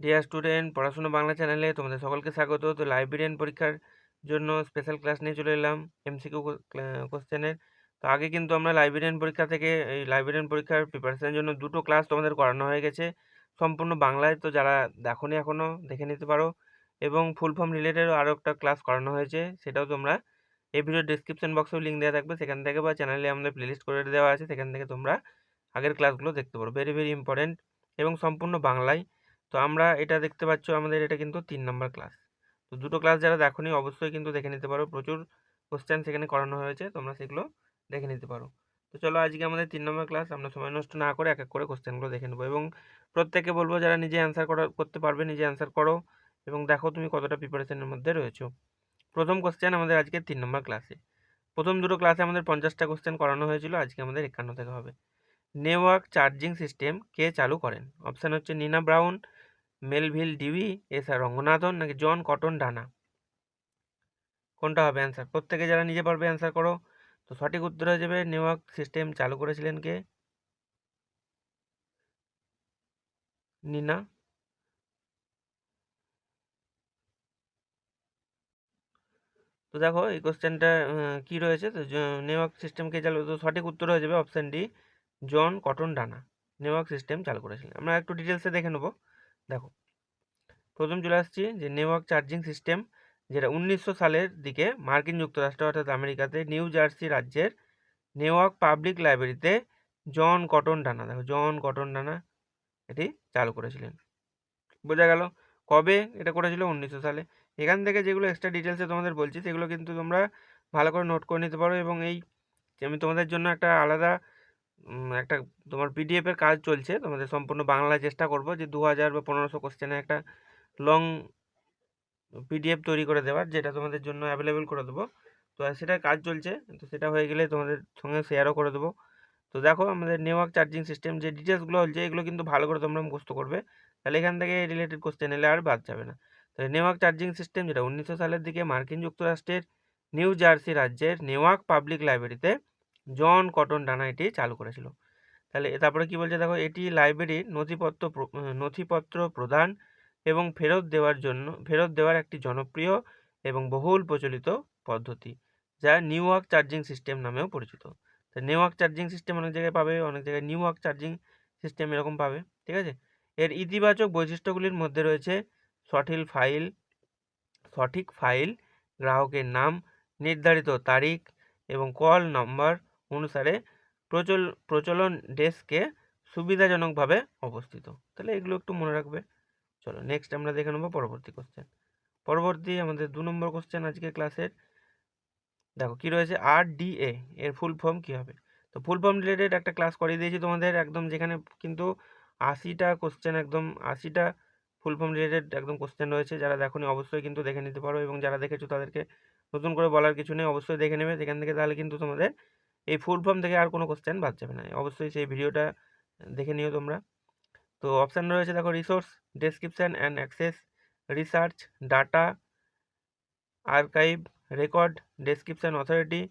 Dear student পড়াশোনা বাংলা চ্যানেলে তোমাদের সকলকে স্বাগত। তো লাইব্রেরিয়ান পরীক্ষার জন্য স্পেশাল ক্লাস নিয়ে চলে এলাম এমসিকিউ কোশ্চেনের তো আগে কিন্তু আমরা লাইব্রেরিয়ান পরীক্ষা থেকে এই লাইব্রেরিয়ান পরীক্ষার প্রিপারেশনের জন্য দুটো ক্লাস তোমাদের করানো হয়ে গেছে। সম্পূর্ণ বাংলায়, তো যারা দেখোনি এখনও দেখে নিতে পারো। এবং ফুল ফর্ম রিলেটেডও আরও একটা ক্লাস করানো হয়েছে, সেটাও তোমরা এই ভিডিওর ডিসক্রিপশন বক্সেও লিঙ্ক দেওয়া থাকবে। সেখান থেকে বা চ্যানেলে আমাদের প্লেলিস্ট করে দেওয়া আছে, সেখান থেকে তোমরা আগের ক্লাসগুলো দেখতে পারো। ভেরি ভেরি ইম্পর্টেন্ট এবং সম্পূর্ণ বাংলায়। তো আমরা এটা দেখতে পাচ্ছ আমাদের এটা কিন্তু তিন নম্বর ক্লাস তো দুটো ক্লাস যারা দেখোনি অবশ্যই কিন্তু দেখে নিতে পারো। প্রচুর কোশ্চেন সেখানে করানো হয়েছে, তোমরা সেগুলো দেখে নিতে পারো। তো চলো আজকে আমাদের তিন নম্বর ক্লাস আমরা সময় নষ্ট না করে এক এক করে কোশ্চেনগুলো দেখে নেব এবং প্রত্যেকে বলব যারা নিজে অ্যান্সার করা করতে পারবে নিজে অ্যান্সার করো এবং দেখো তুমি কতটা প্রিপারেশনের মধ্যে রয়েছো। প্রথম কোশ্চেন আমাদের আজকে তিন নম্বর ক্লাসে প্রথম দুটো ক্লাসে আমাদের পঞ্চাশটা কোশ্চেন করানো হয়েছিল, আজকে আমাদের একান্ন থেকে হবে। নেটওয়ার্ক চার্জিং সিস্টেম কে চালু করেন। অপশান হচ্ছে Nina Browne Melvil Dewey S R Ranganathan নাকি জন কটন ডানা কোনটা হবে অ্যান্সার প্রত্যেকে যারা নিজে পারবে অ্যান্সার করো। তো সঠিক উত্তর হয়ে যাবে নেটওয়ার্ক সিস্টেম চালু করেছিলেন কে? নিনা। তো দেখো এই কোশ্চেনটা কী রয়েছে? তো নেটওয়ার্ক সিস্টেম কে চালু, তো সঠিক উত্তর হয়ে যাবে option D John Cotton Dana network system চালু করেছিলেন। আমরা একটু ডিটেলসে দেখে নেব। দেখো। প্রথম চলে আসছি যে নেটওয়ার্ক চার্জিং সিস্টেম যেটা উনিশশো সালের দিকে মার্কিন যুক্তরাষ্ট্র অর্থাৎ আমেরিকাতে নিউ জার্সি রাজ্যের নেওয়ার্ক পাবলিক লাইব্রেরিতে জন কটন ডানা দেখো জন কটন ডানা এটি চালু করেছিলেন। বোঝা গেল কবে এটা করেছিল? উনিশশো সালে। এখান থেকে যেগুলো এক্সট্রা ডিটেলসে তোমাদের বলছি, সেগুলো কিন্তু তোমরা ভালো করে নোট করে নিতে পারো এবং এই আমি তোমাদের জন্য একটা আলাদা একটা তোমার পিডিএফের কাজ চলছে, তোমাদের সম্পূর্ণ বাংলায় চেষ্টা করব যে দু হাজার বা পনেরোশো কোশ্চেনে একটা লং পিডিএফ তৈরি করে দেওয়ার, যেটা তোমাদের জন্য অ্যাভেলেবেল করে দেবো। তো সেটার কাজ চলছে, তো সেটা হয়ে গেলে তোমাদের সঙ্গে শেয়ারও করে দেবো। তো দেখো, আমাদের নেটওয়ার্ক চার্জিং সিস্টেম যে ডিটেলসগুলো হচ্ছে, এগুলো কিন্তু ভালো করে তোমরা মুখস্থ করবে। তাহলে এখান থেকে রিলেটেড কোশ্চেন এলে আর বাদ যাবে না। তো নেটওয়ার্ক চার্জিং সিস্টেম যেটা, উনিশশো সালের দিকে মার্কিন যুক্তরাষ্ট্রের নিউ জার্সি রাজ্যের নেওয়ার্ক পাবলিক লাইব্রেরিতে জন কটন ডানা এটি চালু করেছিল। তাহলে তারপরে কি বলছে দেখো, এটি লাইব্রেরির নথিপত্র নথিপত্র প্রদান এবং ফেরত দেওয়ার জন্য, ফেরত দেওয়ার একটি জনপ্রিয় এবং বহুল প্রচলিত পদ্ধতি, যা নিউওয়ার্ক চার্জিং সিস্টেম নামেও পরিচিত। তো নিউওয়ার্ক চার্জিং সিস্টেম অনেক জায়গায় পাবে, অনেক জায়গায় নিউওয়ার্ক চার্জিং সিস্টেম এরকম পাবে, ঠিক আছে? এর ইতিবাচক বৈশিষ্ট্যগুলির মধ্যে রয়েছে সঠিক ফাইল সঠিক ফাইল গ্রাহকের নাম, নির্ধারিত তারিখ এবং কল নম্বর অনুসারে প্রচল, প্রচলন ডেস্কে সুবিধাজনকভাবে অবস্থিত। তাহলে এগুলো একটু মনে রাখবে। চলো নেক্সট আমরা দেখে নেব পরবর্তী কোশ্চেন পরবর্তী আমাদের দু নম্বর কোশ্চেন আজকে ক্লাসের দেখো, কি রয়েছে? আর ডি এ এর ফুল ফর্ম কী হবে? তো ফুল ফর্ম রিলেটেড একটা ক্লাস করিয়ে দিয়েছি তোমাদের, একদম যেখানে কিন্তু আশিটা কোশ্চেন একদম আশিটা ফুল ফর্ম রিলেটেড একদম কোশ্চেন রয়েছে। যারা দেখোনি, অবশ্যই কিন্তু দেখে নিতে পারো এবং যারা দেখেছ তাদেরকে নতুন করে বলার কিছু নেই, অবশ্যই দেখে নেবে। সেখান থেকে তাহলে কিন্তু তোমাদের এই ফুল ফর্ম থেকে আর কোনো কোশ্চেন বাদ যাবে না। অবশ্যই সেই ভিডিওটা দেখে নিও তোমরা। তো অপশান রয়েছে দেখো resource description and access research data archive record description authority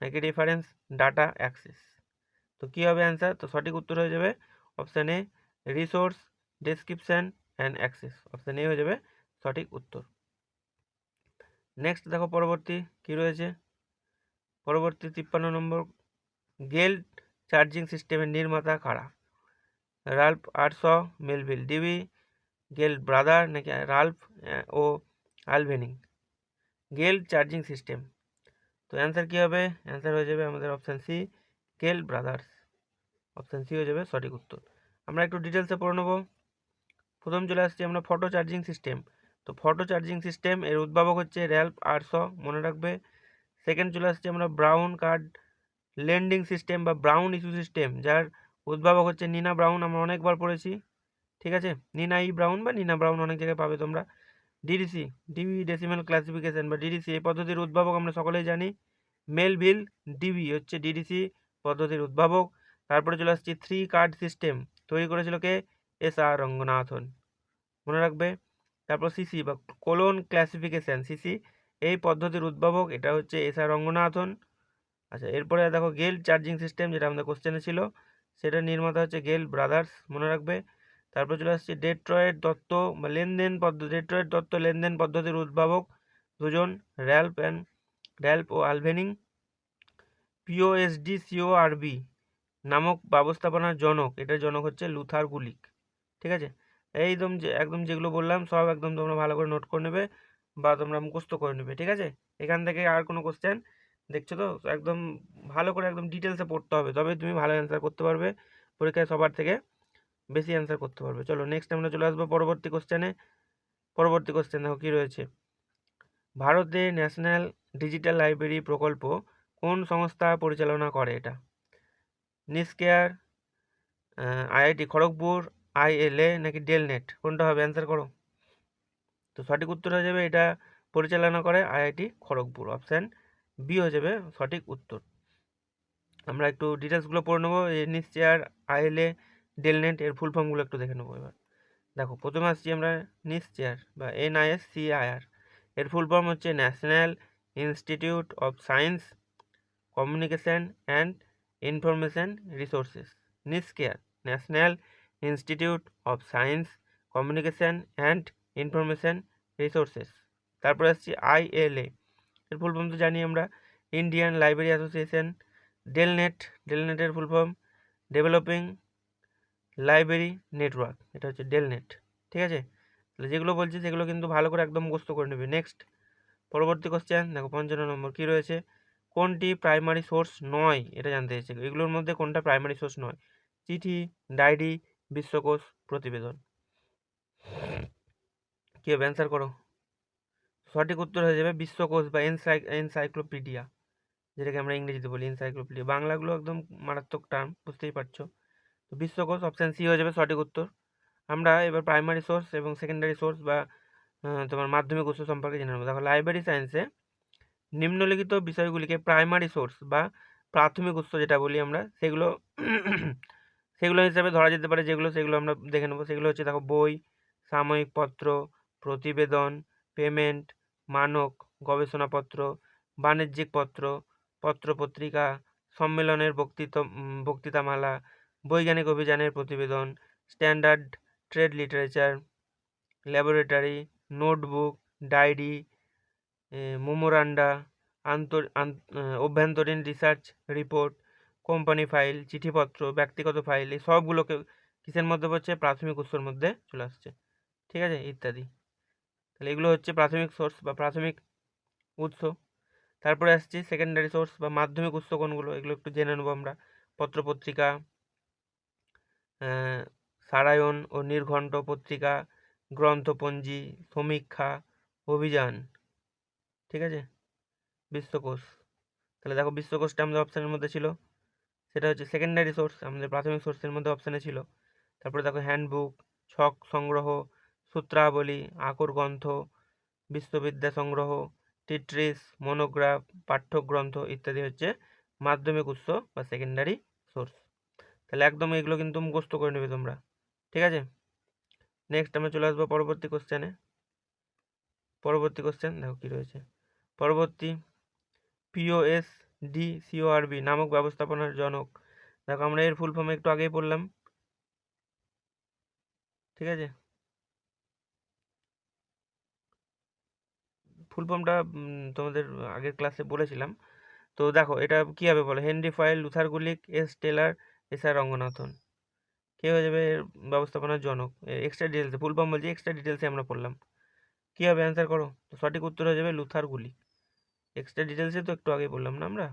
নাকি রেফারেন্স ডাটা অ্যাক্সেস তো কী হবে অ্যান্সার তো সঠিক উত্তর হয়ে যাবে option A resource description and access option A হয়ে যাবে সঠিক উত্তর। নেক্সট দেখো পরবর্তী কী রয়েছে? পরবর্তী তিপ্পান্ন নম্বর গেল চার্জিং সিস্টেমের নির্মাতা কারা? Ralph Arts Melvil Dewey Gale brother নাকি রাল্ফ ও আলভেনিং? Gale charging system. তো অ্যান্সার কী হবে? অ্যান্সার হয়ে যাবে আমাদের option C, Gale brothers. Option C হয়ে যাবে সঠিক উত্তর। আমরা একটু ডিটেলসে পড়ে নেব। প্রথম চলে আসছি আমরা ফটো চার্জিং সিস্টেম। তো ফটো চার্জিং সিস্টেম এর উদ্ভাবক হচ্ছে র্যাল্প আর্টস মনে রাখবে। সেকেন্ড চলে আসছে আমরা ব্রাউন কার্ড লেন্ডিং সিস্টেম বা ব্রাউন ইস্যু সিস্টেম যার উদ্ভাবক হচ্ছে নিনা ব্রাউন আমরা অনেকবার পড়েছি, ঠিক আছে? নিনা ই ব্রাউন বা নিনা ব্রাউন অনেক জায়গায় পাবে তোমরা। ডিডিসি ডিবি ডেসিমেল ক্লাসিফিকেশন বা ডিডিসি এই পদ্ধতির উদ্ভাবক আমরা সকলেই জানি। মেলভিল ডিবি হচ্ছে ডিডিসি পদ্ধতির উদ্ভাবক। তারপরে চলে আসছি থ্রি কার্ড সিস্টেম তৈরি করেছিল কে? S R Ranganathan. মনে রাখবে? তারপর সিসি বা কোলন ক্লাসিফিকেশান সিসি এই পদ্ধতির উদ্ভাবক, এটা হচ্ছে এস আর রঙ্গনাথন। আচ্ছা এরপরে দেখো গেল চার্জিং সিস্টেম যেটা আমাদের কোশ্চেনে ছিল, সেটা নির্মাতা হচ্ছে গেল ব্রাদার্স মনে রাখবে। তারপর চলে আসছে ডেট্রয়েড দত্ত, বা লেনদেন পদ্ধতি ডেট্রয়েড দত্ত লেনদেন পদ্ধতির উদ্ভাবক দুজন র্যাল্প অ্যান্ড র্যাল্প ও আলভেনিং পিওএসডি সিওআরবি নামক ব্যবস্থাপনার জনক, এটার জনক হচ্ছে লুথার গুলিক। ঠিক আছে? এইদম যে, একদম যেগুলো বললাম, সব একদম তোমরা ভালো করে নোট করে নেবে, বা তোমরা মুখস্থ করে নেবে। ঠিক আছে? এখান থেকে আর কোনো কোশ্চেন দেখছ তো? একদম ভালো করে একদম ডিটেলসে পড়তে হবে। তবে তুমি ভালো অ্যান্সার করতে পারবে। পরীক্ষায় সবার থেকে বেশি অ্যান্সার করতে পারবে। চলো নেক্সট আমরা চলে আসব পরবর্তী কোশ্চেনে পরবর্তী কোশ্চেন দেখো কী রয়েছে? ভারতে ন্যাশনাল ডিজিটাল লাইব্রেরি প্রকল্প কোন সংস্থা পরিচালনা করে এটা? নিসকেয়ার আইআইটি খড়গপুর আইএলএ নাকি ডেলনেট কোনটা হবে? অ্যান্সার করো। তো সঠিক উত্তর হয়ে যাবে এটা পরিচালনা করে আইআইটি খড়গপুর। অপশান বি হয়ে যাবে সঠিক উত্তর। আমরা একটু ডিটেলসগুলো পড়ে নেব। নিশ্চেয়ার আইএলএ ডেলনেট এর ফুল ফর্মগুলো একটু দেখে নেব এবার। দেখো, প্রথমে আসছি আমরা নিস চেয়ার বা এনআইএস সিআইআর এর ফুল ফর্ম হচ্ছে National Institute of Science Communication and Information Resources NISCAIR National Institute of Science Communication and Information Resources তারপর আসছি আইএলএ ফুল ফর্ম তো জানি আমরা। Indian Library Association DELNET ডেলনেটের full form developing library network এটা হচ্ছে ডেলনেট ঠিক আছে? তাহলে যেগুলো বলছি সেগুলো কিন্তু ভালো করে একদম মুখস্থ করে নেবে। নেক্সট পরবর্তী কোশ্চেন দেখো পঞ্চান্ন নম্বর, কী রয়েছে? কোনটি প্রাইমারি সোর্স নয়? এটা জানতে চাইছে। এগুলোর মধ্যে কোনটা প্রাইমারি সোর্স নয়? চিঠি ডায়েরি বিশ্বকোষ, প্রতিবেদন। কী অ্যান্সার করো। সঠিক উত্তর হয়ে যাবে বিশ্বকোষ বা এনসাই, এনসাইক্লোপিডিয়া, যেটাকে আমরা ইংরেজিতে বলি এনসাইক্লোপিডিয়া। বাংলাগুলো একদম মারাত্মক টার্ম বুঝতেই পারছ। তো বিশ্বকোষ অপশান সি হয়ে যাবে সঠিক উত্তর। আমরা এবার প্রাইমারি সোর্স এবং সেকেন্ডারি সোর্স বা তোমার মাধ্যমিক উৎস সম্পর্কে জেনে নেব। দেখো লাইব্রেরি সায়েন্সে নিম্নলিখিত বিষয়গুলিকে প্রাইমারি সোর্স বা প্রাথমিক উৎস যেটা বলি আমরা, সেগুলো সেগুলো হিসাবে ধরা যেতে পারে। যেগুলো, সেগুলো আমরা দেখে নেব। সেগুলো হচ্ছে, দেখো, বই, সাময়িক পত্র, প্রতিবেদন পেমেন্ট মানক, গবেষণাপত্র, বাণিজ্যিক পত্র পত্র পত্রিকা সম্মেলনের বক্তৃতা বক্তৃতামালা, বৈজ্ঞানিক অভিযানের প্রতিবেদন, standard trade literature, laboratory, notebook, diary memoranda আন্তর অভ্যন্তরীণ রিসার্চ রিপোর্ট, কোম্পানি ফাইল, চিঠিপত্র, ব্যক্তিগত ফাইল, এই সবগুলোকে কিসের মধ্যে পড়ছে? প্রাথমিক উৎসর মধ্যে চলে আসছে। ঠিক আছে? ইত্যাদি। তাহলে এগুলো হচ্ছে প্রাথমিক সোর্স বা প্রাথমিক উৎস। তারপরে আসছি সেকেন্ডারি সোর্স বা মাধ্যমিক উৎস কোনগুলো, এগুলো একটু জেনে নেব আমরা। পত্রপত্রিকা সারায়ণ ও নির্ঘণ্ট পত্রিকা, গ্রন্থপঞ্জি, সমীক্ষা, অভিযান, ঠিক আছে? বিশ্বকোষ। তাহলে দেখো বিশ্বকোষটা আমাদের অপশানের মধ্যে ছিল। সেটা হচ্ছে সেকেন্ডারি সোর্স আমাদের প্রাথমিক সোর্সের মধ্যে অপশানে ছিল। তারপরে দেখো হ্যান্ডবুক ছক সংগ্রহ সূত্রাবলী আকর গ্রন্থ বিশ্ববিদ্যা সংগ্রহ টিট্রিস, মনোগ্রাফ, পাঠ্যগ্রন্থ ইত্যাদি হচ্ছে মাধ্যমিক উৎস বা সেকেন্ডারি সোর্স তাহলে একদম এগুলো কিন্তু মুখস্থ করে নেবে তোমরা। ঠিক আছে? নেক্সট আমরা চলে আসব পরবর্তী কোশ্চেনে পরবর্তী কোশ্চেন দেখো কী রয়েছে। পরবর্তী পিওএস ডি সিওআরবি নামক ব্যবস্থাপনার জনক। দেখো আমরা এর ফুল ফর্মে একটু আগেই পড়লাম। ঠিক আছে? ফুল ফর্মটা তোমাদের আগের ক্লাসে বলেছিলাম। তো দেখো, এটা কী হবে বলো? Henry Fayol Luther Gulick S Taylor S R Ranganathan কে হয়ে যাবে এর ব্যবস্থাপনার জনক? এক্সট্রা ডিটেলসে ফুল ফর্ম বলছি এক্সট্রা ডিটেলসে আমরা পড়লাম। কী হবে অ্যান্সার করো? তো সঠিক উত্তর হয়ে যাবে লুথার গুলি এক্সট্রা ডিটেলসে তো একটু আগেই বললাম না আমরা?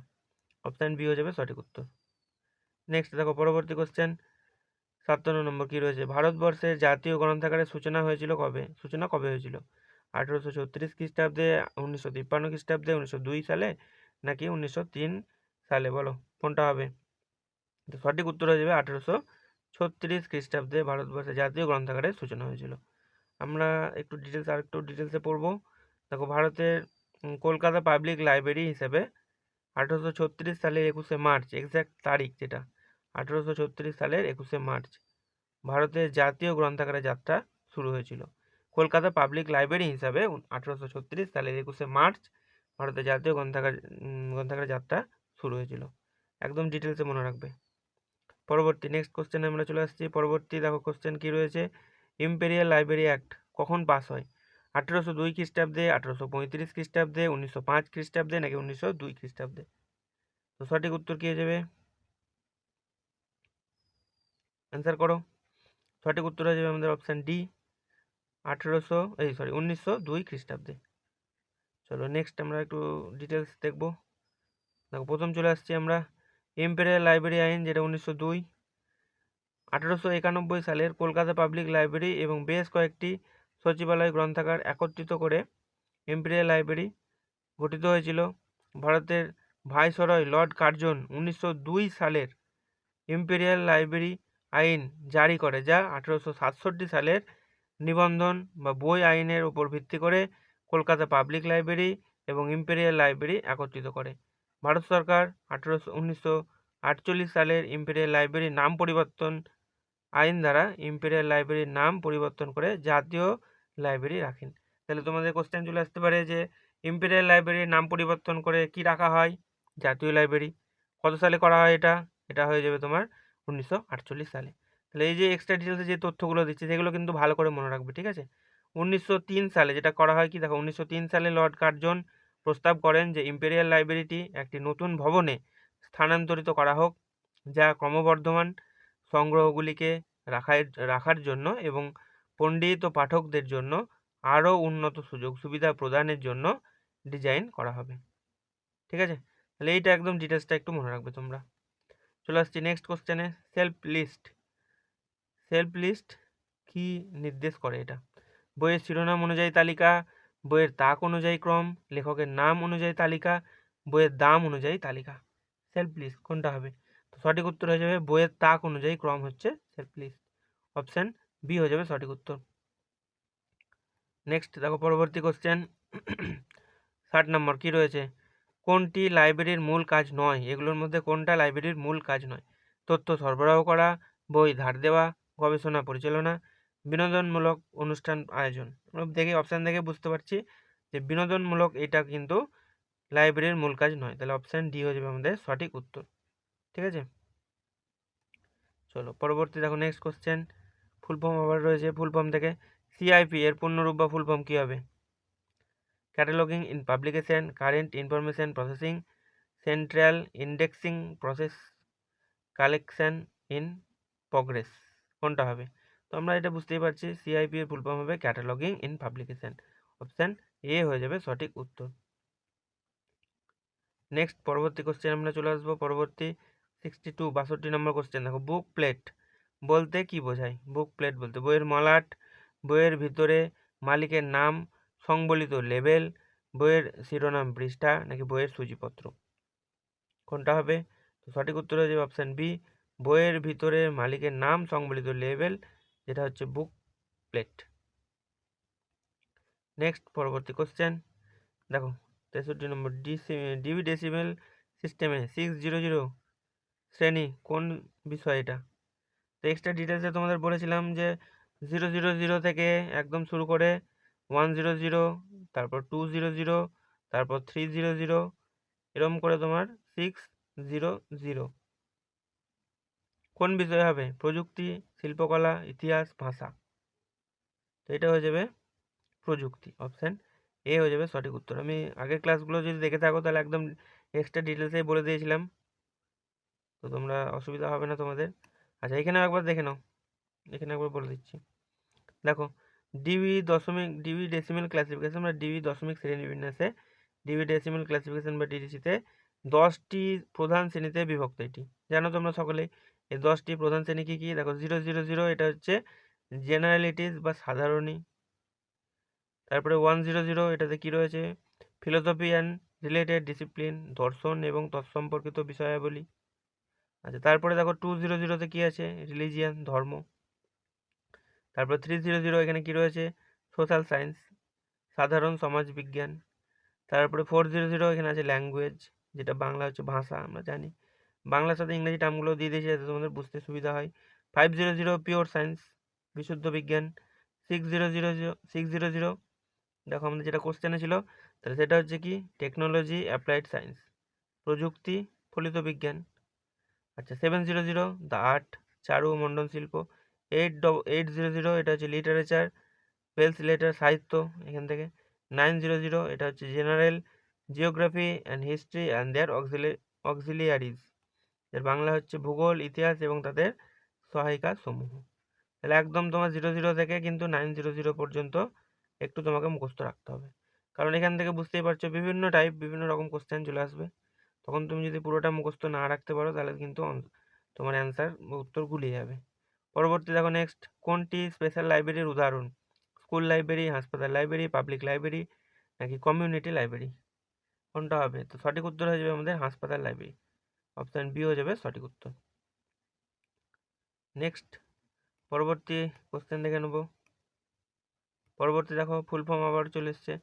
অপশান বি হয়ে যাবে সঠিক উত্তর। নেক্সট দেখো, পরবর্তী কোশ্চেন সাতান্ন নম্বর কী রয়েছে? ভারতবর্ষের জাতীয় গ্রন্থাগারের সূচনা হয়েছিল কবে? সূচনা কবে হয়েছিল? আঠেরোশো ছত্রিশ খ্রিস্টাব্দে, উনিশশো তিপ্পান্ন খ্রিস্টাব্দে, উনিশশো দুই সালে নাকি উনিশশো তিন সালে বলো, কোনটা হবে? সঠিক উত্তর হয়ে যাবে আঠেরোশো ছত্রিশ খ্রিস্টাব্দে ভারতবর্ষে জাতীয় গ্রন্থাগারের সূচনা হয়েছিল। আমরা একটু ডিটেলস আর একটু ডিটেলসে পড়ব। দেখো, ভারতের কলকাতা পাবলিক লাইব্রেরি হিসেবে আঠেরোশো ছত্রিশ সালের একুশে মার্চ এক্স্যাক্ট তারিখ যেটা, আঠেরোশো ছত্রিশ সালের একুশে মার্চ, ভারতের জাতীয় গ্রন্থাগারের যাত্রা শুরু হয়েছিল। কলকাতা পাবলিক লাইব্রেরি হিসাবে আঠেরোশো ছত্রিশ সালের একুশে মার্চ ভারতের জাতীয় গ্রন্থাগার গ্রন্থাগারের যাত্রা শুরু হয়েছিল। একদম ডিটেলসে মনে রাখবে। পরবর্তী নেক্সট কোশ্চেনে আমরা চলে আসছি। পরবর্তী দেখো কোশ্চেন কি রয়েছে? ইম্পেরিয়াল লাইব্রেরি অ্যাক্ট কখন পাস হয়? আঠেরোশো দুই খ্রিস্টাব্দে, আঠেরোশো পঁয়ত্রিশ খ্রিস্টাব্দে, উনিশশো পাঁচ খ্রিস্টাব্দে নাকি উনিশশো দুই খ্রিস্টাব্দে? তো সঠিক উত্তর কী হয়ে যাবে অ্যান্সার করো। সঠিক উত্তর হয়ে যাবে আমাদের অপশান ডি আঠেরোশো, এই সরি উনিশশো দুই খ্রিস্টাব্দে। চলো নেক্সট আমরা একটু ডিটেলস দেখব। দেখো, প্রথম চলে আসছি আমরা। এম্পেরিয়াল লাইব্রেরি আইন যেটা উনিশশো দুই। আঠেরোশো একানব্বই সালের কলকাতা পাবলিক লাইব্রেরি এবং বেশ কয়েকটি সচিবালয় গ্রন্থাগার একত্রিত করে এম্পেরিয়াল লাইব্রেরি গঠিত হয়েছিল। ভারতের ভাইসরয় লর্ড কার্জন উনিশশো দুই সালের ইম্পেরিয়াল লাইব্রেরি আইন জারি করে, যা আঠেরোশো সাতষট্টি সালের নিবন্ধন বা বই আইনের উপর ভিত্তি করে কলকাতা পাবলিক লাইব্রেরি এবং ইম্পেরিয়াল লাইব্রেরি একত্রিত করে। ভারত সরকার আঠেরোশো, উনিশশো আটচল্লিশ সালের ইম্পেরিয়াল লাইব্রেরির নাম পরিবর্তন আইন দ্বারা ইম্পেরিয়াল লাইব্রেরির নাম পরিবর্তন করে জাতীয় লাইব্রেরি রাখেন। তাহলে তোমাদের কোশ্চেন চলে আসতে পারে যে, ইম্পেরিয়াল লাইব্রেরির নাম পরিবর্তন করে কি রাখা হয়? জাতীয় লাইব্রেরি। কত সালে করা হয় এটা? এটা হয়ে যাবে তোমার উনিশশো আটচল্লিশ সালে। তাহলে এই যে এক্সট্রা ডিটেলসে যে তথ্যগুলো দিচ্ছে, সেগুলো কিন্তু ভালো করে মনে রাখবে, ঠিক আছে? উনিশশো তিন সালে যেটা করা হয় কি, দেখো, উনিশশো তিন সালে লর্ড কার্জন প্রস্তাব করেন যে ইম্পেরিয়াল লাইব্রেরিটি একটি নতুন ভবনে স্থানান্তরিত করা হোক, যা ক্রমবর্ধমান সংগ্রহগুলিকে রাখার রাখার জন্য এবং পণ্ডিত ও পাঠকদের জন্য আরও উন্নত সুযোগ সুবিধা প্রদানের জন্য ডিজাইন করা হবে, ঠিক আছে? তাহলে এইটা একদম ডিটেলসটা একটু মনে রাখবে তোমরা। চলে আসছি নেক্সট কোশ্চেনে সেলফ লিস্ট সেলফ লিস্ট কি নির্দেশ করে এটা? বইয়ের শিরোনাম অনুযায়ী তালিকা, বইয়ের তাক অনুযায়ী ক্রম, লেখকের নাম অনুযায়ী তালিকা, বইয়ের দাম অনুযায়ী তালিকা। সেলফ লিস্ট কোনটা হবে? তো সঠিক উত্তর হয়ে যাবে বইয়ের তাক অনুযায়ী ক্রম হচ্ছে সেলফ লিস্ট। অপশান বি হয়ে যাবে সঠিক উত্তর। নেক্সট দেখো পরবর্তী কোশ্চেন ষাট নম্বর, কি রয়েছে? কোনটি লাইব্রেরির মূল কাজ নয়? এগুলোর মধ্যে কোনটা লাইব্রেরির মূল কাজ নয়? তথ্য সরবরাহ করা, বই ধার দেওয়া গবেষণা, পরিচালনা, বিনোদনমূলক অনুষ্ঠান আয়োজন। আমরা দেখে অপশান দেখে বুঝতে পারছি যে বিনোদনমূলক এটা কিন্তু লাইব্রেরির মূল কাজ নয়। তাহলে অপশান ডি হয়ে যাবে আমাদের সঠিক উত্তর। ঠিক আছে? চলো, পরবর্তী দেখো নেক্সট কোশ্চেন ফুল ফর্ম আবার রয়েছে। ফুল ফর্ম থেকে সিআইপি এর পূর্ণরূপ বা ফুল ফর্ম কী হবে? Cataloguing in publication current information processing central indexing process collection in progress কোনটা হবে? তো আমরা এটা বুঝতেই পারছি সিআইপি এর ফুল ফর্ম হবে cataloguing in publication option A হয়ে যাবে সঠিক উত্তর। নেক্সট পরবর্তী কোশ্চেন আমরা চলে আসব, পরবর্তী সিক্সটি টু বাষট্টি নম্বর কোশ্চেন দেখো বুক প্লেট বলতে কি বোঝায়? বুক প্লেট বলতে বইয়ের মলাট, বইয়ের ভিতরে মালিকের নাম, সংবলিত লেবেল বইয়ের শিরোনাম, পৃষ্ঠা নাকি বইয়ের সূচিপত্র। কোনটা হবে? তো সঠিক উত্তর হয়ে যাবে অপশান বি বইয়ের ভিতরে মালিকের নাম সংবলিত লেবেল যেটা হচ্ছে বুক প্লেট নেক্সট পরবর্তী কোশ্চেন দেখো, তেষট্টি নম্বর ডিসি ডিবি ডেসিমেল সিস্টেমে সিক্স জিরো জিরো শ্রেণি কোন বিষয় এটা? তো এক্সট্রা ডিটেলসে তোমাদের বলেছিলাম যে জিরো জিরো জিরো থেকে একদম শুরু করে ওয়ান জিরো জিরো তারপর টু জিরো জিরো তারপর থ্রি জিরো জিরো এরকম করে তোমার সিক্স জিরো জিরো কোন বিষয় হবে? প্রযুক্তি, শিল্পকলা, ইতিহাস, ভাষা। তো এটা হয়ে যাবে প্রযুক্তি অপশান এ হয়ে যাবে সঠিক উত্তর। আমি আগের ক্লাসগুলো যদি দেখে থাকো, তাহলে একদম এক্সট্রা ডিটেলসেই বলে দিয়েছিলাম। তো তোমরা অসুবিধা হবে না তোমাদের। আচ্ছা এখানে একবার দেখে নাও। এখানে একবার বলে দিচ্ছি। দেখো ডিবি দশমিক ডিবি ডেসিমেল ক্লাসিফিকেশন বা ডিবি দশমিক শ্রেণি বিন্যাসে ডিবি ডেসিমেল ক্লাসিফিকেশন বা ডিডিসিতে দশটি প্রধান শ্রেণীতে বিভক্ত এটি। জানো তোমরা সকলেই এই দশটি প্রধান শ্রেণি কী কী? দেখো জিরো জিরো জিরো এটা হচ্ছে জেনারেলিটিস বা সাধারণী। তারপরে ওয়ান জিরো জিরো এটাতে কী রয়েছে? ফিলোসফি অ্যান্ড রিলেটেড ডিসিপ্লিন দর্শন এবং তৎসম্পর্কিত বিষয়াবলী। আচ্ছা তারপরে দেখো টু জিরো জিরোতে কী আছে? রিলিজিয়ান ধর্ম। তারপর থ্রি জিরো জিরো এখানে কী রয়েছে? সোশ্যাল সায়েন্স সাধারণ সমাজ বিজ্ঞান তারপরে ফোর জিরো জিরো এখানে আছে ল্যাঙ্গুয়েজ যেটা বাংলা হচ্ছে ভাষা, আমরা জানি। বাংলার সাথে ইংরেজি টার্মগুলো দিয়ে দিয়েছে যাতে তোমাদের বুঝতে সুবিধা হয়। Five zero zero pure science বিশুদ্ধ বিজ্ঞান six zero zero zero six zero zero দেখো আমাদের যেটা কোশ্চেনে ছিল, তাহলে সেটা হচ্ছে কি? টেকনোলজি অ্যাপ্লাইড সায়েন্স প্রযুক্তি, ফলিত বিজ্ঞান। আচ্ছা seven zero zero the art চারু, মন্ডন শিল্প এইট ডব এইট জিরো জিরো এটা হচ্ছে লিটারেচার ওয়েলস লেটার সাহিত্য, এখান থেকে। নাইন জিরো জিরো এটা হচ্ছে general geography and history and their অক্সিলি auxiliaries এর বাংলা হচ্ছে ভূগোল, ইতিহাস এবং তাদের সহায়িকা সমূহ তাহলে একদম তোমার জিরো জিরো থেকে কিন্তু নাইন জিরো জিরো পর্যন্ত একটু তোমাকে মুখস্থ রাখতে হবে। কারণ এখান থেকে বুঝতেই পারছ বিভিন্ন টাইপ বিভিন্ন রকম কোশ্চেন চলে আসবে। তখন তুমি যদি পুরোটা মুখস্থ না রাখতে পারো, তাহলে কিন্তু তোমার অ্যান্সার উত্তর গুলিয়ে যাবে। পরবর্তী দেখো নেক্সট কোনটি স্পেশাল লাইব্রেরির উদাহরণ? স্কুল লাইব্রেরি হাসপাতাল লাইব্রেরি পাবলিক লাইব্রেরি নাকি কমিউনিটি লাইব্রেরি কোনটা হবে? তো সঠিক উত্তর হয়ে যাবে আমাদের হাসপাতাল লাইব্রেরি অপশান বি হয়ে যাবে সঠিক উত্তর। নেক্সট পরবর্তী কোশ্চেন দেখে নেব। পরবর্তী দেখো ফুল ফর্ম আবার চলে এসছে।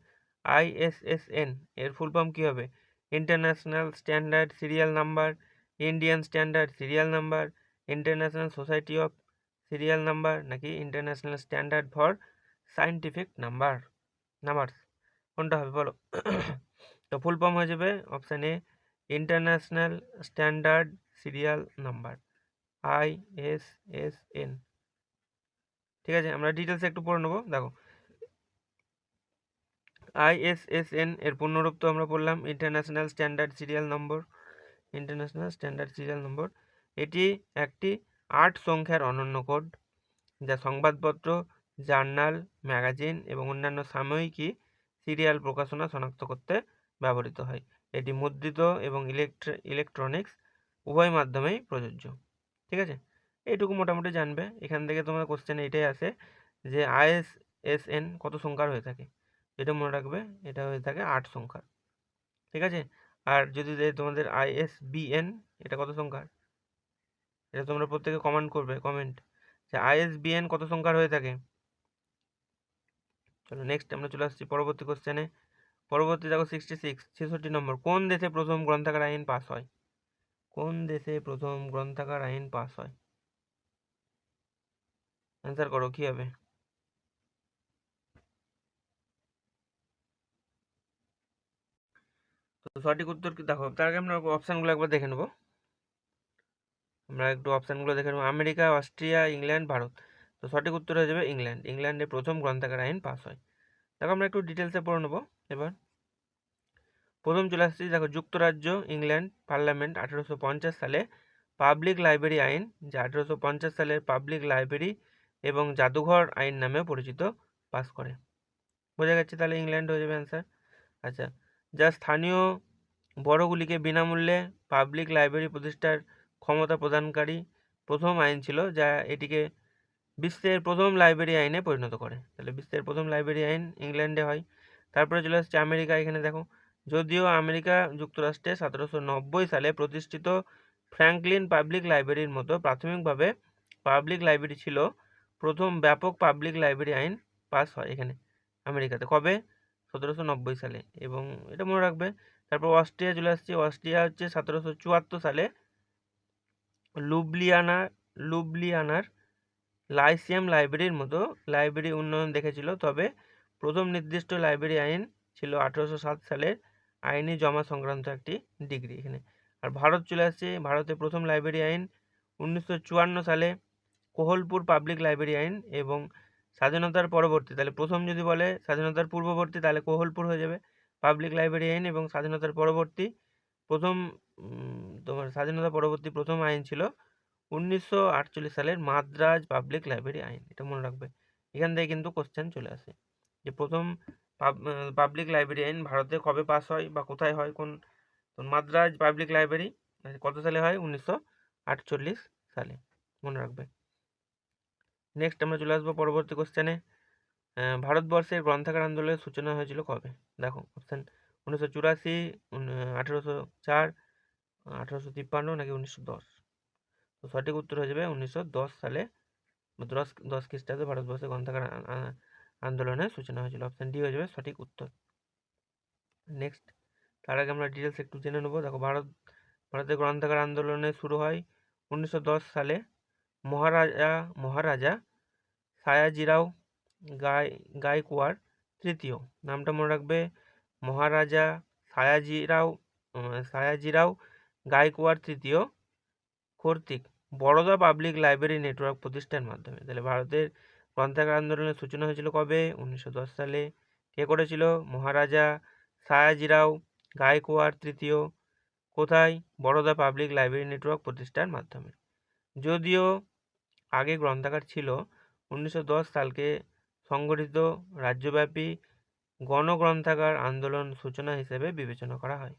আইএসএসএন এর ফুল ফর্ম কী হবে? International standard serial number Indian standard serial number international society of serial number নাকি international standard for scientific number numbers কোনটা হবে বলো? তো ফুল ফর্ম হয়ে যাবে option A international standard serial number, I S S N. ঠিক আছে, আমরা ডিটেলসে একটু পড়ে নেব। দেখো আইএসএসএন এর পূর্ণরূপ তো আমরা পড়লাম, international standard serial number, international standard serial number. এটি একটি আট সংখ্যার অনন্য কোড, যা সংবাদপত্র, জার্নাল, ম্যাগাজিন এবং অন্যান্য সাময়িকী সিরিয়াল প্রকাশনা শনাক্ত করতে ব্যবহৃত হয়। এটি মুদ্রিত এবং ইলেকট্রনিক্স উভয় মাধ্যমেই প্রযোজ্য। ঠিক আছে? এইটুকু মোটামুটি জানবে। এখান থেকে তোমার কোশ্চেন এটাই আসে যে আইএসএসএন কত সংখ্যার হয়ে থাকে? এটা মনে রাখবে, এটা হয়ে থাকে আট সংখ্যার। ঠিক আছে? আর যদি তোমাদের আইএস আইএসবিএন এটা কত সংখ্যার? এটা তোমরা প্রত্যেকে কমেন্ট করবে কমেন্ট যে আইএসবিএন কত সংখ্যার হয়ে থাকে? চলো নেক্সট আমরা চলে আসছি পরবর্তী কোশ্চেনে পরবর্তী দেখো সিক্সটি সিক্স ছেষট্টি নম্বর, কোন দেশে প্রথম গ্রন্থাগার আইন পাস হয়? কোন দেশে প্রথম গ্রন্থাগার আইন পাস হয়? অ্যান্সার করো, কী হবে? তো সঠিক উত্তর কি, দেখো, তার আগে আমরা অপশানগুলো একবার দেখে নেব। আমরা একটু অপশানগুলো দেখে নেব। America, Austria, England, Bharat. তো সঠিক উত্তর হয়ে যাবে ইংল্যান্ড। ইংল্যান্ডে প্রথম গ্রন্থাগার আইন পাস হয়। দেখো, আমরা একটু ডিটেলসে পড়ে নেব, এবার। প্রথম চলে আসছি, দেখো, যুক্তরাজ্য, ইংল্যান্ড, পার্লামেন্ট, আঠেরোশো পঞ্চাশ সালে পাবলিক লাইব্রেরি আইন, যা আঠেরোশো পঞ্চাশ সালের পাবলিক লাইব্রেরি এবং জাদুঘর আইন নামে পরিচিত, পাস করে। বোঝা গেছে তাহলে ইংল্যান্ড হয়ে যাবে অ্যান্সার আচ্ছা যা স্থানীয় বড়গুলিকে বিনামূল্যে পাবলিক লাইব্রেরি প্রতিষ্ঠার ক্ষমতা প্রদানকারী প্রথম আইন ছিল, যা এটিকে বিশ্বের প্রথম লাইব্রেরি আইনে পরিণত করে। তাহলে বিশ্বের প্রথম লাইব্রেরি আইন ইংল্যান্ডে হয়। তারপরে চলে আসছে আমেরিকা, এখানে দেখো যদিও আমেরিকা যুক্তরাষ্ট্রে সতেরোশো নব্বই সালে প্রতিষ্ঠিত ফ্র্যাঙ্কলিন পাবলিক লাইব্রেরির মতো প্রাথমিকভাবে পাবলিক লাইব্রেরি ছিল। প্রথম ব্যাপক পাবলিক লাইব্রেরি আইন পাস হয় এখানে, আমেরিকাতে। কবে? সতেরোশো নব্বই সালে। এবং এটা মনে রাখবে, তারপর অস্ট্রিয়া চলে আসছে। অস্ট্রিয়া হচ্ছে সতেরোশো চুয়াত্তর সালে লুবলিয়ানা, লুবলিয়ানার লাইসিয়াম লাইব্রেরির মতো লাইব্রেরি উন্নয়ন দেখেছিল। তবে প্রথম নির্দিষ্ট লাইব্রেরি আইন ছিল আঠেরোশো সাত সালের আইনি জমা সংক্রান্ত একটি ডিগ্রি এখানে। আর ভারত চলে আসছে ভারতে প্রথম লাইব্রেরি আইন উনিশশো চুয়ান্ন সালে কোহলপুর পাবলিক লাইব্রেরি আইন এবং স্বাধীনতার পরবর্তী, তাহলে প্রথম যদি বলে স্বাধীনতার পূর্ববর্তী, তাহলে কোহলপুর হয়ে যাবে। পাবলিক লাইব্রেরি আইন এবং স্বাধীনতার পরবর্তী, প্রথম তোমার স্বাধীনতা পরবর্তী প্রথম আইন ছিল উনিশশো আটচল্লিশ সালের মাদ্রাজ পাবলিক লাইব্রেরি আইন, এটা মনে রাখবে। এখান থেকে কিন্তু কোশ্চেন চলে আসে। যে প্রথম পাবলিক লাইব্রেরি আইন ভারতে কবে পাস হয় বা কোথায় হয়, কোন মাদ্রাজ পাবলিক লাইব্রেরি কত সালে হয়? উনিশশো আটচল্লিশ সালে। মনে রাখবে। নেক্সট আমরা চলে আসব পরবর্তী কোশ্চেনে ভারতবর্ষের গ্রন্থাগার আন্দোলনের সূচনা হয়েছিল কবে? দেখো অপশান উনিশশো চুরাশি আঠেরোশো চার, আঠেরোশো তিপ্পান্ন নাকি উনিশশো দশ? তো সঠিক উত্তর হয়ে যাবে উনিশশো দশ সালে, দশ দশ খ্রিস্টাব্দে ভারতবর্ষে গ্রন্থাগার আন্দোলনের সূচনা হয়েছিল। অপশান ডি হয়ে যাবে সঠিক উত্তর। নেক্সট তার আগে আমরা ডিটেলস একটু জেনে নেব। দেখো, ভারত, ভারতের গ্রন্থাগার আন্দোলনে শুরু হয় উনিশশো দশ সালে। মহারাজা মহারাজা সায়াজিরাও গাই গাইকোয়াড় তৃতীয়। নামটা মনে রাখবে? মহারাজা সায়াজিরাও সায়াজিরাও গাইকোয়াড় তৃতীয় কর্তৃক বরোদা পাবলিক লাইব্রেরি নেটওয়ার্ক প্রতিষ্ঠার মাধ্যমে। তাহলে ভারতের গ্রন্থাগার আন্দোলনের সূচনা হয়েছিল কবে? উনিশশো দশ সালে। কে করেছিল? মহারাজা সায়াজিরাও। গায়কোয়াড় তৃতীয়। কোথায়? বরোদা পাবলিক লাইব্রেরি নেটওয়ার্ক প্রতিষ্ঠার মাধ্যমে। যদিও আগে গ্রন্থাগার ছিল, উনিশশো দশ সালকে সংগঠিত রাজ্যব্যাপী গণগ্রন্থাগার আন্দোলন সূচনা হিসেবে বিবেচনা করা হয়।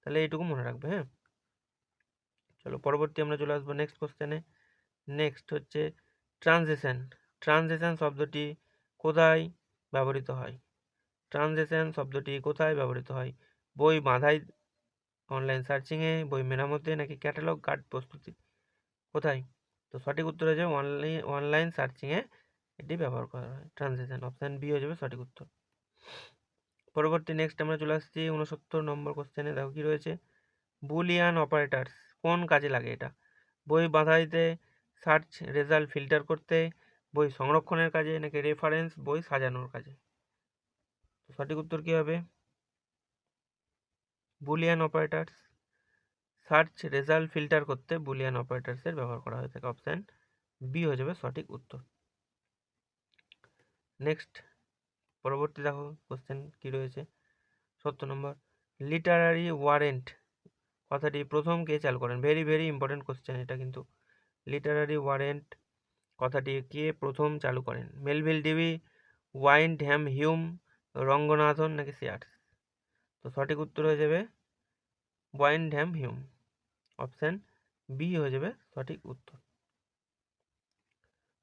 তাহলে এইটুকু মনে রাখবে হ্যাঁ? চলো পরবর্তী আমরা চলে আসব নেক্সট কোশ্চেনে নেক্সট হচ্ছে ট্রানজেকশন ট্রানজেকশন শব্দটি কোথায় ব্যবহৃত হয়? ট্রানজেকশন শব্দটি কোথায় ব্যবহৃত হয়? বই বাঁধাই অনলাইন সার্চিংয়ে বই মেরামতে নাকি ক্যাটালগ কার্ড প্রস্তুতি? কোথায়? তো সঠিক উত্তর হয়ে যাবে অনলাইন অনলাইন সার্চিংয়ে এটি ব্যবহার করা হয়। ট্রানজেকশন অপশান বি হয়ে যাবে সঠিক উত্তর। পরবর্তী নেক্সট আমরা চলে আসছি উনসত্তর নম্বর কোশ্চেনে দেখো কী রয়েছে? বুলিয়ান অপারেটার্স কোন কাজে লাগে এটা? বই বাঁধাইতে সার্চ রেজাল্ট ফিল্টার করতে বই সংরক্ষণের কাজে নাকি রেফারেন্স বই সাজানোর কাজে? সঠিক উত্তর কী হবে? Boolean operators search result filter করতে বুলিয়ান অপারেটার্সের ব্যবহার করা হয়ে থাকে। অপশান বি হয়ে যাবে সঠিক উত্তর। নেক্সট পরবর্তী দেখো কোশ্চেন কী রয়েছে? সত্তর নম্বর লিটারারি ওয়ারেন্ট কথাটি প্রথম কে চালু করেন? ভেরি ভেরি ইম্পর্টেন্ট কোশ্চেন এটা কিন্তু। লিটারারি ওয়ারেন্ট কথাটি কে প্রথম চালু করেন? Melvil Dewey Wyndham Hulme, Ranganathan নাকি সিয়ার্স তো সঠিক উত্তর হয়ে যাবে Wyndham Hulme. Option B হয়ে যাবে সঠিক উত্তর।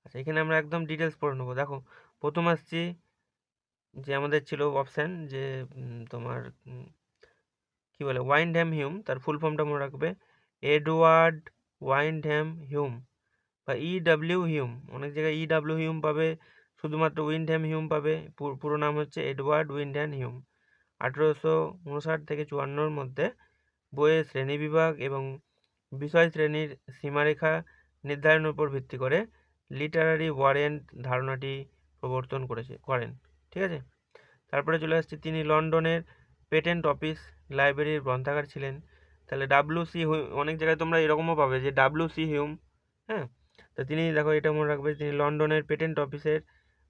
আচ্ছা এখানে আমরা একদম ডিটেলস পড়ে নেব। দেখো, প্রথম আসছি যে আমাদের ছিল অপশান যে তোমার কি বলে ওয়াইন্ডহ্যাম হিউম, তার ফুল ফর্মটা মনে রাখবে, এডওয়ার্ড ওয়াইন্ডহ্যাম হিউম। বা ই ডাব্লিউ হিউম অনেক জায়গায় ই ডাব্লিউ হিউম পাবে, শুধুমাত্র উইন্ডহ্যাম হিউম পাবে পুরো নাম হচ্ছে এডওয়ার্ড উইন্ডহ্যাম হিউম আঠেরোশো উনষাট থেকে চুয়ান্নর মধ্যে বইয়ের শ্রেণীবিভাগ এবং বিষয় শ্রেণির সীমারেখা নির্ধারণের উপর ভিত্তি করে লিটারারি ওয়ারেন্ট ধারণাটি প্রবর্তন করেছে, করেন, ঠিক আছে? তারপরে চলে আসছে, তিনি লন্ডনের পেটেন্ট অফিস লাইব্রেরির গ্রন্থাগার ছিলেন। তাহলে ডাব্লিউ সি অনেক জায়গায় তোমরা এরকমও পাবে যে ডাব্লিউ সি হিউম হ্যাঁ? তো তিনি দেখো এটা মনে রাখবে তিনি লন্ডনের পেটেন্ট অফিসের,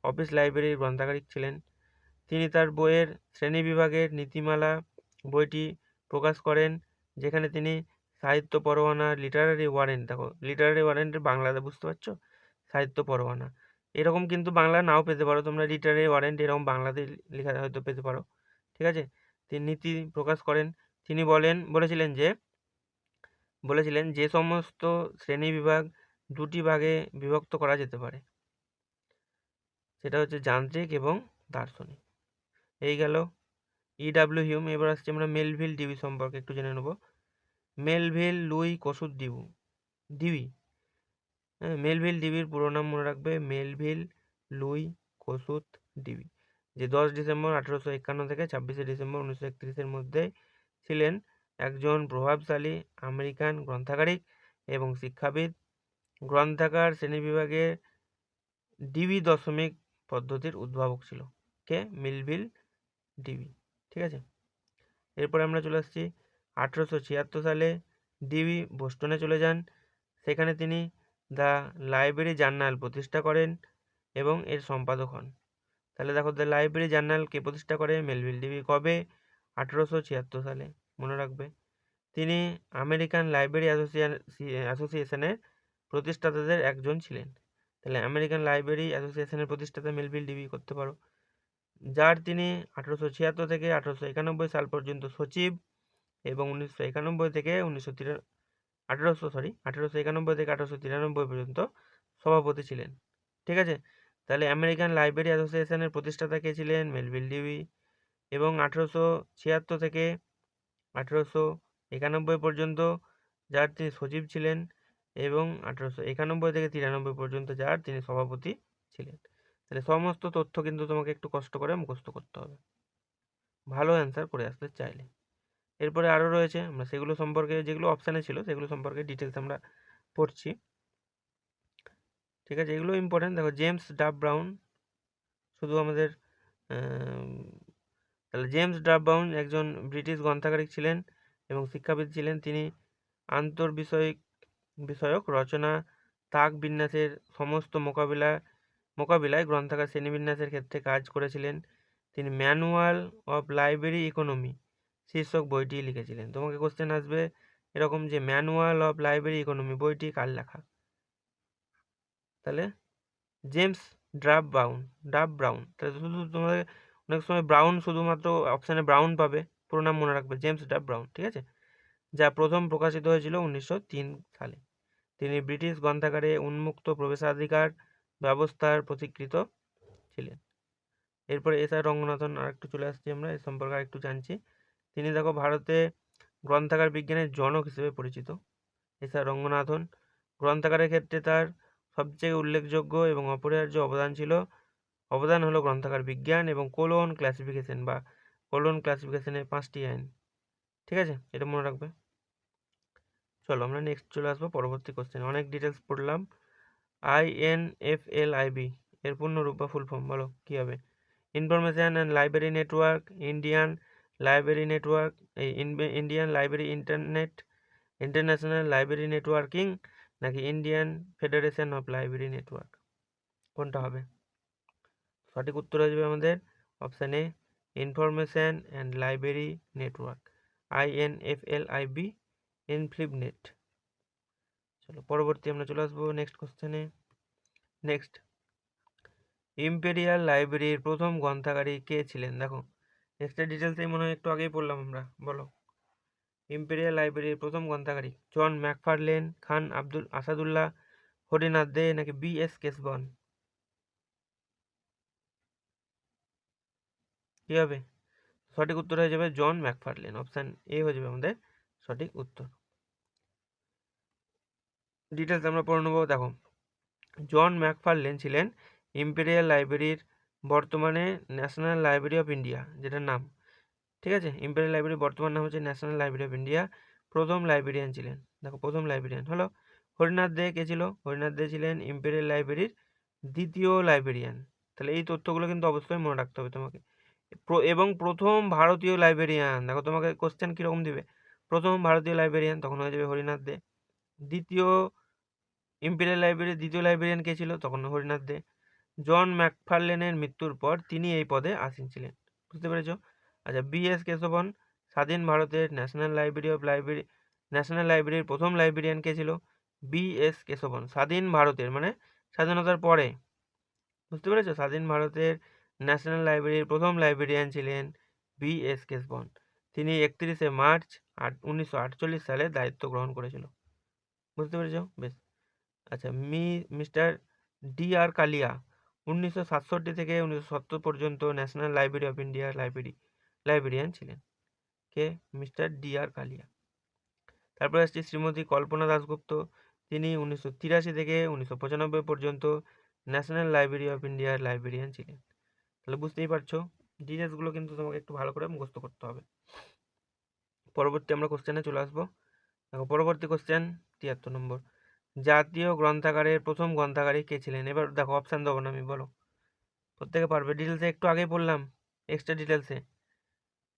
অফিস লাইব্রেরির গ্রন্থাগারিক ছিলেন। তিনি তার বইয়ের শ্রেণি বিভাগের নীতিমালা বইটি প্রকাশ করেন, যেখানে তিনি সাহিত্য পরোয়ানা লিটারারি ওয়ারেন্ট দেখো লিটারারি ওয়ারেন্টের বাংলাতে বুঝতে পারছ? সাহিত্য পরোয়ানা। এরকম কিন্তু বাংলা নাও পেতে পারো, তোমরা লিটারারি ওয়ারেন্ট এরকম বাংলাতে লেখা হয়তো পেতে পারো, ঠিক আছে? তিনি নীতি প্রকাশ করেন, তিনি বলেন, বলেছিলেন যে বলেছিলেন যে সমস্ত শ্রেণি বিভাগ দুটি ভাগে বিভক্ত করা যেতে পারে। সেটা হচ্ছে যান্ত্রিক এবং দার্শনিক। এই গেল ইডাব্লিউ হিউম এবার আসছে আমরা মেলভিল ডিবি সম্পর্কে, একটু জেনে নেব। Melvil Louis Kossuth Dewey Dewey হ্যাঁ মেলভিল ডিবির পুরো নাম মনে রাখবে মেলভিল লুই কসুত ডিবি যে দশ ডিসেম্বর আঠেরোশো একান্ন থেকে ছাব্বিশে ডিসেম্বর উনিশশো একত্রিশের মধ্যে ছিলেন একজন প্রভাবশালী আমেরিকান গ্রন্থাগারিক এবং শিক্ষাবিদ। গ্রন্থাগার শ্রেণীবিভাগের ডিবি দশমিক পদ্ধতির উদ্ভাবক ছিল। কে? Melvil Dewey. ঠিক আছে? এরপরে আমরা চলে আসছি। আঠেরোশো ছিয়াত্তর সালে ডিবি বোস্টনে চলে যান। সেখানে তিনি দ্য লাইব্রেরি জার্নাল প্রতিষ্ঠা করেন এবং এর সম্পাদক হন। তাহলে দেখো, দ্য লাইব্রেরি জার্নাল কে প্রতিষ্ঠা করে? Melvil Dewey. কবে? আঠেরোশো ছিয়াত্তর সালে। মনে রাখবে। তিনি আমেরিকান লাইব্রেরি অ্যাসোসিয়েশনের প্রতিষ্ঠাতাদের একজন ছিলেন। তাহলে আমেরিকান লাইব্রেরি অ্যাসোসিয়েশনের প্রতিষ্ঠাতা মেলভিল ডিবি করতে পারো। যার তিনি আঠেরোশো ছিয়াত্তর থেকে আঠেরোশো একানব্বই সাল পর্যন্ত সচিব এবং উনিশশো একানব্বই থেকে উনিশশো আঠেরোশো সরি আঠেরোশো একানব্বই থেকে আঠারোশো তিরানব্বই পর্যন্ত সভাপতি ছিলেন। ঠিক আছে? তাহলে আমেরিকান লাইব্রেরি অ্যাসোসিয়েশনের প্রতিষ্ঠাতা কে ছিলেন? Melvil Dewey. এবং আঠেরোশো ছিয়াত্তর থেকে আঠেরোশো একানব্বই পর্যন্ত যার তিনি সচিব ছিলেন এবং আঠেরোশো একানব্বই থেকে তিরানব্বই পর্যন্ত যার তিনি সভাপতি ছিলেন। তাহলে সমস্ত তথ্য কিন্তু তোমাকে একটু কষ্ট করে মুখস্থ করতে হবে। ভালো অ্যান্সার করে আসতে চাইলে। এরপরে আরও রয়েছে, আমরা সেগুলো সম্পর্কে যেগুলো অপশানে ছিল সেগুলো সম্পর্কে ডিটেলস আমরা পড়ছি। ঠিক আছে, এগুলো ইম্পর্টেন্ট দেখো জেমস ডাব ব্রাউন শুধু আমাদের তাহলে জেমস ডাব ব্রাউন একজন ব্রিটিশ গ্রন্থাগারিক ছিলেন এবং শিক্ষাবিদ ছিলেন। তিনি আন্তর্বিষয়িক বিষয়ক রচনা, তাক বিন্যাসের সমস্ত মোকাবিলা, মোকাবিলায় গ্রন্থাগার শ্রেণীবিন্যাসের ক্ষেত্রে কাজ করেছিলেন। তিনি ম্যানুয়াল অফ লাইব্রেরি ইকোনমি শীর্ষক বইটি লিখেছিলেন। তোমাকে কোশ্চেন আসবে, এরকম যে ম্যানুয়াল অফ লাইব্রেরি ইকোনমি বইটি কার লেখা? তাহলে James Duff Brown Duff Brown তাহলে শুধু তোমাদের অনেক সময় ব্রাউন শুধুমাত্র অপশানে ব্রাউন পাবে, পুরো নাম মনে রাখবে, জেমস ডাব ব্রাউন ঠিক আছে? যা প্রথম প্রকাশিত হয়েছিল উনিশশো তিন সালে। তিনি ব্রিটিশ গ্রন্থাগারে উন্মুক্ত প্রবেশাধিকার ব্যবস্থার প্রতিকৃত ছিলেন। এরপরে এস আর রঙ্গনাথন আর একটু চলে আসছি আমরা, এ সম্পর্কে একটু জানছি। তিনি দেখো ভারতে গ্রন্থাগার বিজ্ঞানের জনক হিসেবে পরিচিত। এস আর রঙ্গনাথন গ্রন্থাগারের ক্ষেত্রে তার সবচেয়ে উল্লেখযোগ্য এবং অপরিহার্য অবদান ছিল, অবদান হলো গ্রন্থাগার বিজ্ঞান এবং কোলন ক্লাসিফিকেশন বা কোলন ক্লাসিফিকেশনের পাঁচটি আইন। ঠিক আছে? এটা মনে রাখবে। চলো আমরা নেক্সট চলে আসব পরবর্তী কোশ্চেন অনেক ডিটেলস পড়লাম। I N F L I B এর পূর্ণরূপ বা ফুল ফর্ম বলো, কী হবে? Information and library network Indian library network এই Indian library internet international library networking নাকি Indian federation of library network কোনটা হবে? সঠিক উত্তর যাবে আমাদের option information and library network I INFLIBNET চলো, পরবর্তী আমরা চলে আসব নেক্সট কোশ্চেনে নেক্সট ইম্পেরিয়াল লাইব্রেরির প্রথম গ্রন্থাগারী কে ছিলেন? দেখো নেক্সটের ডিটেলসেই মনে হয় একটু আগেই পড়লাম আমরা, বলো। ইম্পেরিয়াল লাইব্রেরির প্রথম গ্রন্থাগারী জন ম্যাকফারলেন খান আব্দুল আসাদুল্লাহ, হরিনাথ দে নাকি বি এস কেসবন কী হবে? সঠিক উত্তর হয়ে যাবে জন ম্যাকফারলেন অপশান এ হয়ে যাবে আমাদের। সঠিক উত্তর। ডিটেলস আমরা পড়ে নেব। দেখো, জন ম্যাকফারলেন ছিলেন ইম্পেরিয়াল লাইব্রেরির বর্তমানে ন্যাশনাল লাইব্রেরি অফ ইন্ডিয়া যেটার নাম। ঠিক আছে? ইম্পেরিয়াল লাইব্রেরি বর্তমান নাম হচ্ছে ন্যাশনাল লাইব্রেরি অফ ইন্ডিয়া প্রথম লাইব্রেরিয়ান ছিলেন। দেখো, প্রথম লাইব্রেরিয়ান হলো? হরিনাথ দে কে ছিল? হরিনাথ দে ছিলেন ইম্পেরিয়াল লাইব্রেরির দ্বিতীয় লাইব্রেরিয়ান তাহলে এই তথ্যগুলো কিন্তু অবশ্যই মনে রাখতে হবে তোমাকে। এবং প্রথম ভারতীয় লাইব্রেরিয়ান দেখো তোমাকে কোশ্চেন কীরকম দিবে? প্রথম ভারতীয় লাইব্রেরিয়ান তখন হয়ে যাবে হরিনাথ দে। দ্বিতীয় ইম্পেরিয়াল লাইব্রেরির দ্বিতীয় লাইব্রেরিয়ান কে ছিল? তখন হরিনাথ দে। জন ম্যাকফারলেনের মৃত্যুর পর তিনি এই পদে আসীন ছিলেন। বুঝতে পেরেছ? আচ্ছা বি এস কেশবন, স্বাধীন ভারতের national library of library national লাইব্রেরির প্রথম লাইব্রেরিয়ান কে ছিল? বি এস কেশবন, স্বাধীন ভারতের মানে স্বাধীনতার পরে। বুঝতে পেরেছ? স্বাধীন ভারতের ন্যাশনাল লাইব্রেরির প্রথম লাইব্রেরিয়ান ছিলেন বি এস কেশবন। তিনি একত্রিশে মার্চ আট, উনিশশো আটচল্লিশ সালে দায়িত্ব গ্রহণ করেছিল। বুঝতে পেরেছ? বেশ। আচ্ছা মি, মিস্টার ডি আর কালিয়া, উনিশশো সাতষট্টি থেকে উনিশশো সত্তর পর্যন্ত ন্যাশনাল লাইব্রেরি অফ ইন্ডিয়ার লাইব্রেরি, লাইব্রেরিয়ান ছিলেন। কে? Mister D R Kalia. তারপরে আসছি শ্রীমতী কল্পনা দাশগুপ্ত। তিনি উনিশশো তিরাশি থেকে উনিশশো পঁচানব্বই পর্যন্ত ন্যাশনাল লাইব্রেরি অফ ইন্ডিয়ার লাইব্রেরিয়ান ছিলেন। তাহলে বুঝতেই পারছ ডিটেলসগুলো কিন্তু তোমাকে একটু ভালো করে মুখস্থ করতে হবে। পরবর্তী আমরা কোশ্চেনে চলে আসব। দেখো, পরবর্তী কোশ্চেন তিয়াত্তর নম্বর। জাতীয় গ্রন্থাগারের প্রথম গ্রন্থাগারী কে ছিলেন? এবার দেখো অপশান দেবো না আমি, বলো। প্রত্যেকে পারবে। ডিটেলসে একটু আগেই পড়লাম এক্সট্রা ডিটেলসে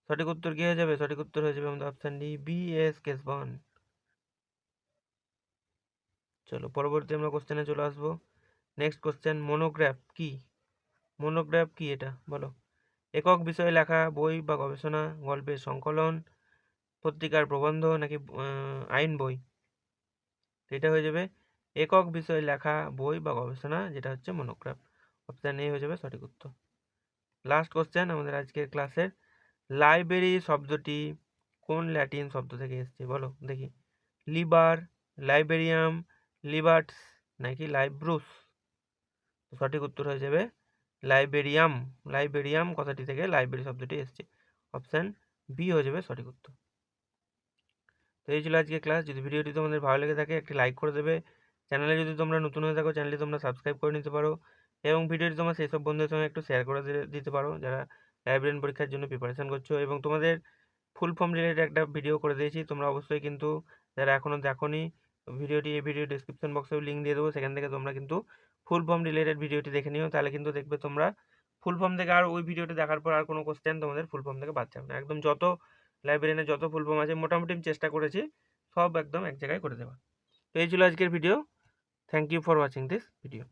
সঠিক উত্তর কী হয়ে যাবে? সঠিক উত্তর হয়ে যাবে আমাদের অপশান ডি বি এস কেসবন চলো, পরবর্তী আমরা কোশ্চেনে চলে আসব। নেক্সট কোশ্চেন মনোগ্রাফ কি? মনোগ্রাফ কি এটা? বলো। একক বিষয়ে লেখা, বই বা গবেষণা, গল্পের সংকলন পত্রিকার প্রবন্ধ নাকি আইন বই? এটা হয়ে যাবে একক বিষয়ে লেখা বই বা গবেষণা, যেটা হচ্ছে মনোগ্রাফ অপশান এ হয়ে যাবে সঠিক উত্তর। লাস্ট কোশ্চেন আমাদের আজকের ক্লাসের লাইব্রেরি শব্দটি কোন ল্যাটিন শব্দ থেকে এসছে? বলো, দেখি। লিবার লাইব্রেরিয়াম লিবার্টস নাকি লাইব্রুস সঠিক উত্তর হয়ে যাবে লাইব্রেরিয়াম লাইব্রেরিয়াম কথাটি থেকে লাইব্রেরি শব্দটি এসছে। অপশান বি হয়ে যাবে সঠিক উত্তর। তো এই ছিল আজকে ক্লাস। যদি ভিডিওটি তোমাদের ভালো লেগে থাকে, একটি লাইক করে দেবে। চ্যানেলে যদি তোমরা নতুন হয়ে থাকো, চ্যানেলটি তোমরা সাবস্ক্রাইব করে নিতে পারো এবং ভিডিওটি তোমরা সেই সব বন্ধুদের সঙ্গে একটু শেয়ার করে দিতে পারো যারা লাইব্রেরিয়ান পরীক্ষার জন্য প্রিপারেশান করছ এবং তোমাদের ফুল ফর্ম রিলেটেড একটা ভিডিও করে দিয়েছি। তোমরা অবশ্যই কিন্তু যারা এখনও দেখোনি, ভিডিওটি এই ভিডিও ডিসক্রিপশন বক্সেও লিঙ্ক দিয়ে দেবো। সেখান থেকে তোমরা কিন্তু ফুল ফর্ম রিলেটেড ভিডিওটি দেখে নিও। তাহলে কিন্তু দেখবে তোমরা ফুল ফর্ম থেকে আর ওই ভিডিওটি দেখার পর আর কোনো কোশ্চেন তোমাদের ফুল ফর্ম থেকে বাদ যাবে না। একদম যত লাইব্রেরিয়ানের যত ফুল ফর্ম আছে, মোটামুটি চেষ্টা করেছি, সব একদম এক জায়গায় করে দেওয়া তো এই ছিল আজকের video thank you for watching this video